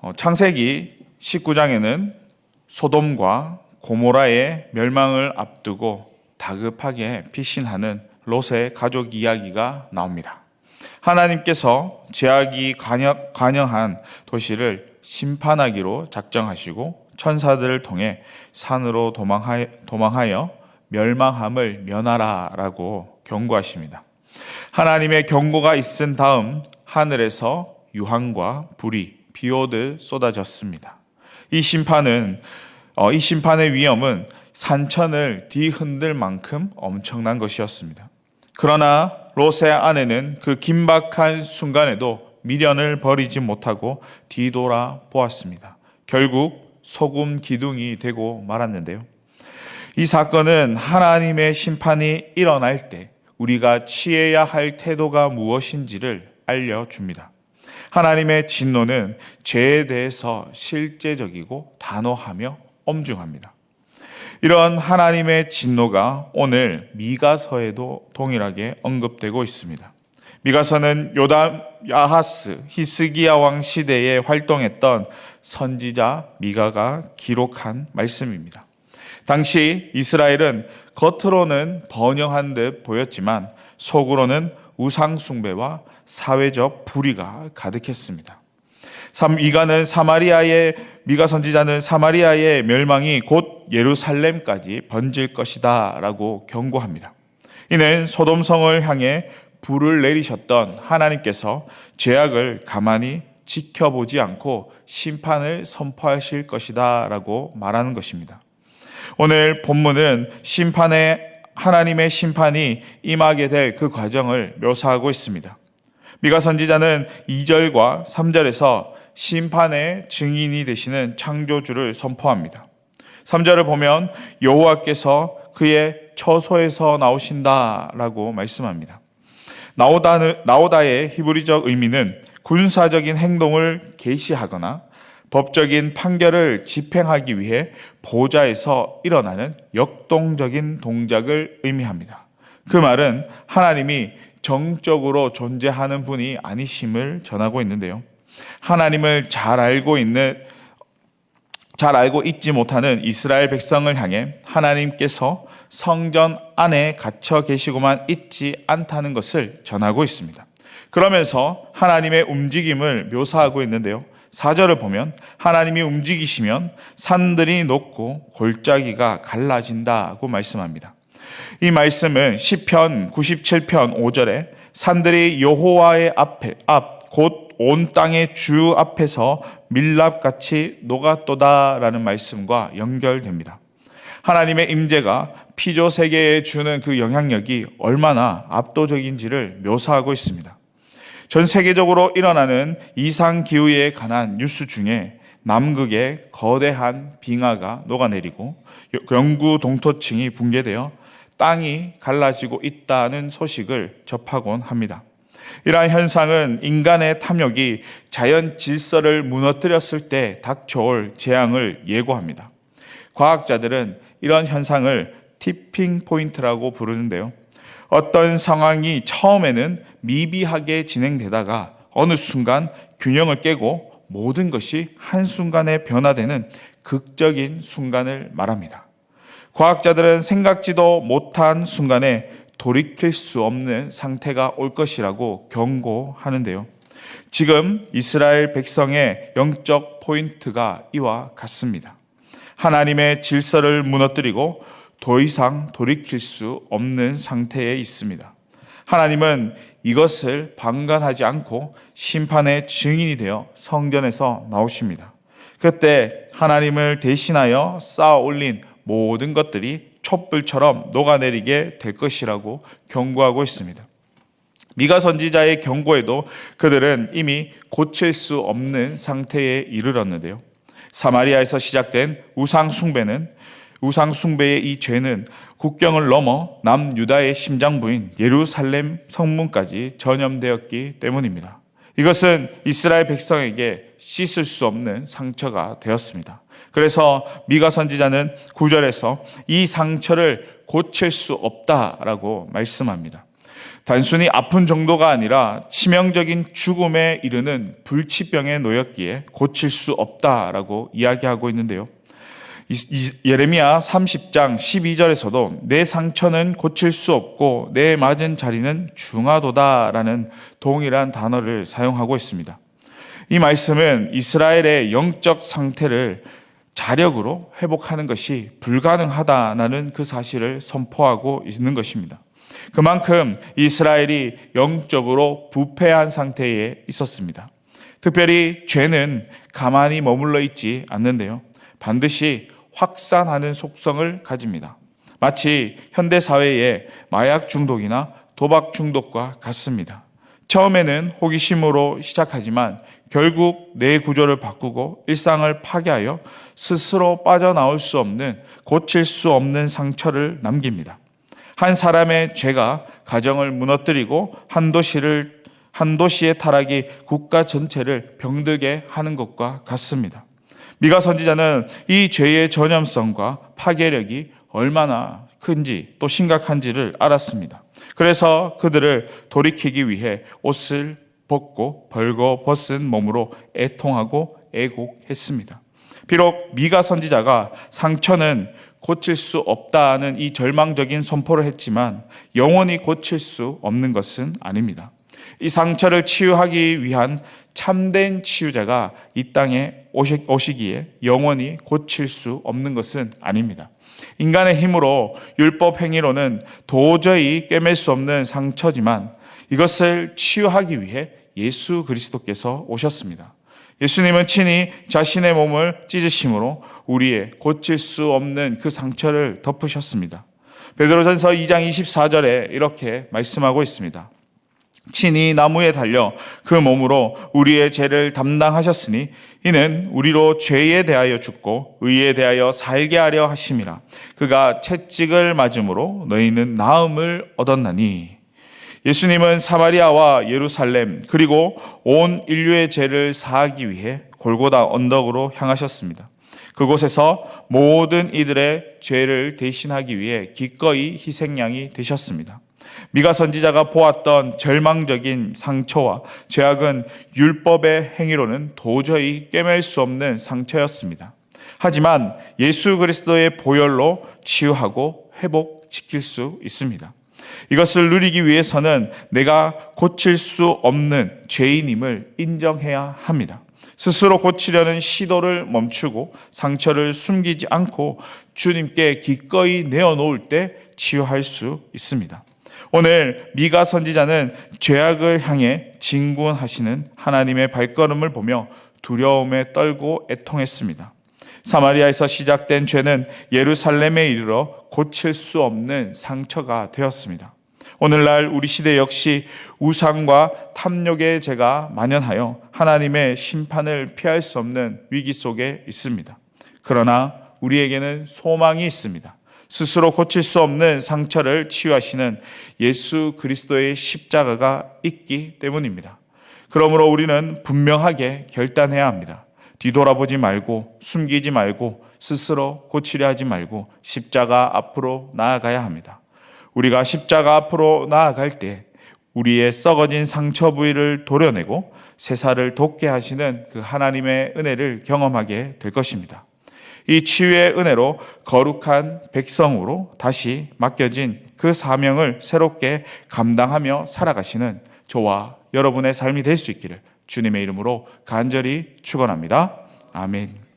어, 창세기 19장에는 소돔과 고모라의 멸망을 앞두고 다급하게 피신하는 롯의 가족 이야기가 나옵니다. 하나님께서 죄악이 관여, 관여한 도시를 심판하기로 작정하시고 천사들을 통해 산으로 도망하여, 도망하여 멸망함을 면하라라고 경고하십니다. 하나님의 경고가 있은 다음 하늘에서 유황과 불이 비오듯 쏟아졌습니다. 이 심판은 어, 이 심판의 위험은 산천을 뒤흔들 만큼 엄청난 것이었습니다. 그러나 롯의 아내는 그 긴박한 순간에도 미련을 버리지 못하고 뒤돌아 보았습니다. 결국 소금 기둥이 되고 말았는데요. 이 사건은 하나님의 심판이 일어날 때 우리가 취해야 할 태도가 무엇인지를 알려줍니다. 하나님의 진노는 죄에 대해서 실제적이고 단호하며 엄중합니다. 이런 하나님의 진노가 오늘 미가서에도 동일하게 언급되고 있습니다. 미가서는 요담 야하스 히스기야 왕 시대에 활동했던 선지자 미가가 기록한 말씀입니다. 당시 이스라엘은 겉으로는 번영한 듯 보였지만 속으로는 우상숭배와 사회적 불의가 가득했습니다. 이가는 사마리아의 미가 선지자는 사마리아의 멸망이 곧 예루살렘까지 번질 것이다 라고 경고합니다. 이는 소돔성을 향해 불을 내리셨던 하나님께서 죄악을 가만히 지켜보지 않고 심판을 선포하실 것이다 라고 말하는 것입니다. 오늘 본문은 심판의 하나님의 심판이 임하게 될 그 과정을 묘사하고 있습니다. 미가 선지자는 2절과 3절에서 심판의 증인이 되시는 창조주를 선포합니다. 3절을 보면 여호와께서 그의 처소에서 나오신다라고 말씀합니다. 나오다는 나오다의 히브리적 의미는 군사적인 행동을 개시하거나 법적인 판결을 집행하기 위해 보좌에서 일어나는 역동적인 동작을 의미합니다. 그 말은 하나님이 정적으로 존재하는 분이 아니심을 전하고 있는데요. 하나님을 잘 알고 있는 잘 알고 있지 못하는 이스라엘 백성을 향해 하나님께서 성전 안에 갇혀 계시고만 있지 않다는 것을 전하고 있습니다. 그러면서 하나님의 움직임을 묘사하고 있는데요. 4절을 보면 하나님이 움직이시면 산들이 녹고 골짜기가 갈라진다고 말씀합니다. 이 말씀은 시편 97편 5절에 산들이 여호와의 앞에 앞 곧 온 땅의 주 앞에서 밀랍같이 녹았도다라는 말씀과 연결됩니다. 하나님의 임재가 피조 세계에 주는 그 영향력이 얼마나 압도적인지를 묘사하고 있습니다. 전 세계적으로 일어나는 이상 기후에 관한 뉴스 중에 남극에 거대한 빙하가 녹아내리고 영구 동토층이 붕괴되어 땅이 갈라지고 있다는 소식을 접하곤 합니다. 이러한 현상은 인간의 탐욕이 자연 질서를 무너뜨렸을 때 닥쳐올 재앙을 예고합니다. 과학자들은 이런 현상을 티핑 포인트라고 부르는데요. 어떤 상황이 처음에는 미비하게 진행되다가 어느 순간 균형을 깨고 모든 것이 한순간에 변화되는 극적인 순간을 말합니다. 과학자들은 생각지도 못한 순간에 돌이킬 수 없는 상태가 올 것이라고 경고하는데요. 지금 이스라엘 백성의 영적 포인트가 이와 같습니다. 하나님의 질서를 무너뜨리고 더 이상 돌이킬 수 없는 상태에 있습니다. 하나님은 이것을 방관하지 않고 심판의 증인이 되어 성전에서 나오십니다. 그때 하나님을 대신하여 쌓아 올린 모든 것들이 촛불처럼 녹아내리게 될 것이라고 경고하고 있습니다. 미가 선지자의 경고에도 그들은 이미 고칠 수 없는 상태에 이르렀는데요. 사마리아에서 시작된 우상 숭배는 우상 숭배의 이 죄는 국경을 넘어 남유다의 심장부인 예루살렘 성문까지 전염되었기 때문입니다. 이것은 이스라엘 백성에게 씻을 수 없는 상처가 되었습니다. 그래서 미가 선지자는 구절에서 이 상처를 고칠 수 없다라고 말씀합니다. 단순히 아픈 정도가 아니라 치명적인 죽음에 이르는 불치병에 놓였기에 고칠 수 없다라고 이야기하고 있는데요. 예레미야 30장 12절에서도 내 상처는 고칠 수 없고 내 맞은 자리는 중하도다라는 동일한 단어를 사용하고 있습니다. 이 말씀은 이스라엘의 영적 상태를 자력으로 회복하는 것이 불가능하다는 그 사실을 선포하고 있는 것입니다. 그만큼 이스라엘이 영적으로 부패한 상태에 있었습니다. 특별히 죄는 가만히 머물러 있지 않는데요. 반드시 확산하는 속성을 가집니다. 마치 현대 사회의 마약 중독이나 도박 중독과 같습니다. 처음에는 호기심으로 시작하지만 결국 뇌 구조를 바꾸고 일상을 파괴하여 스스로 빠져나올 수 없는 고칠 수 없는 상처를 남깁니다. 한 사람의 죄가 가정을 무너뜨리고 한 도시를 한 도시의 타락이 국가 전체를 병들게 하는 것과 같습니다. 미가 선지자는 이 죄의 전염성과 파괴력이 얼마나 큰지 또 심각한지를 알았습니다. 그래서 그들을 돌이키기 위해 옷을 벗고 벌거 벗은 몸으로 애통하고 애곡했습니다. 비록 미가 선지자가 상처는 고칠 수 없다는 이 절망적인 선포를 했지만 영원히 고칠 수 없는 것은 아닙니다. 이 상처를 치유하기 위한 참된 치유자가 이 땅에 오시- 오시기에 영원히 고칠 수 없는 것은 아닙니다. 인간의 힘으로 율법 행위로는 도저히 꿰맬 수 없는 상처지만 이것을 치유하기 위해 예수 그리스도께서 오셨습니다. 예수님은 친히 자신의 몸을 찢으심으로 우리의 고칠 수 없는 그 상처를 덮으셨습니다. 베드로전서 2장 24절에 이렇게 말씀하고 있습니다. 친히 나무에 달려 그 몸으로 우리의 죄를 담당하셨으니 이는 우리로 죄에 대하여 죽고 의에 대하여 살게 하려 하심이라 그가 채찍을 맞음으로 너희는 나음을 얻었나니 예수님은 사마리아와 예루살렘 그리고 온 인류의 죄를 사하기 위해 골고다 언덕으로 향하셨습니다. 그곳에서 모든 이들의 죄를 대신하기 위해 기꺼이 희생양이 되셨습니다. 미가 선지자가 보았던 절망적인 상처와 죄악은 율법의 행위로는 도저히 꿰맬 수 없는 상처였습니다. 하지만 예수 그리스도의 보혈로 치유하고 회복시킬 수 있습니다. 이것을 누리기 위해서는 내가 고칠 수 없는 죄인임을 인정해야 합니다. 스스로 고치려는 시도를 멈추고 상처를 숨기지 않고 주님께 기꺼이 내어놓을 때 치유할 수 있습니다. 오늘 미가 선지자는 죄악을 향해 진군하시는 하나님의 발걸음을 보며 두려움에 떨고 애통했습니다. 사마리아에서 시작된 죄는 예루살렘에 이르러 고칠 수 없는 상처가 되었습니다. 오늘날 우리 시대 역시 우상과 탐욕의 죄가 만연하여 하나님의 심판을 피할 수 없는 위기 속에 있습니다. 그러나 우리에게는 소망이 있습니다. 스스로 고칠 수 없는 상처를 치유하시는 예수 그리스도의 십자가가 있기 때문입니다. 그러므로 우리는 분명하게 결단해야 합니다. 뒤돌아보지 말고 숨기지 말고 스스로 고치려 하지 말고 십자가 앞으로 나아가야 합니다. 우리가 십자가 앞으로 나아갈 때 우리의 썩어진 상처 부위를 도려내고 새살을 돋게 하시는 그 하나님의 은혜를 경험하게 될 것입니다. 이 치유의 은혜로 거룩한 백성으로 다시 맡겨진 그 사명을 새롭게 감당하며 살아가시는 저와 여러분의 삶이 될 수 있기를 주님의 이름으로 간절히 축원합니다. 아멘.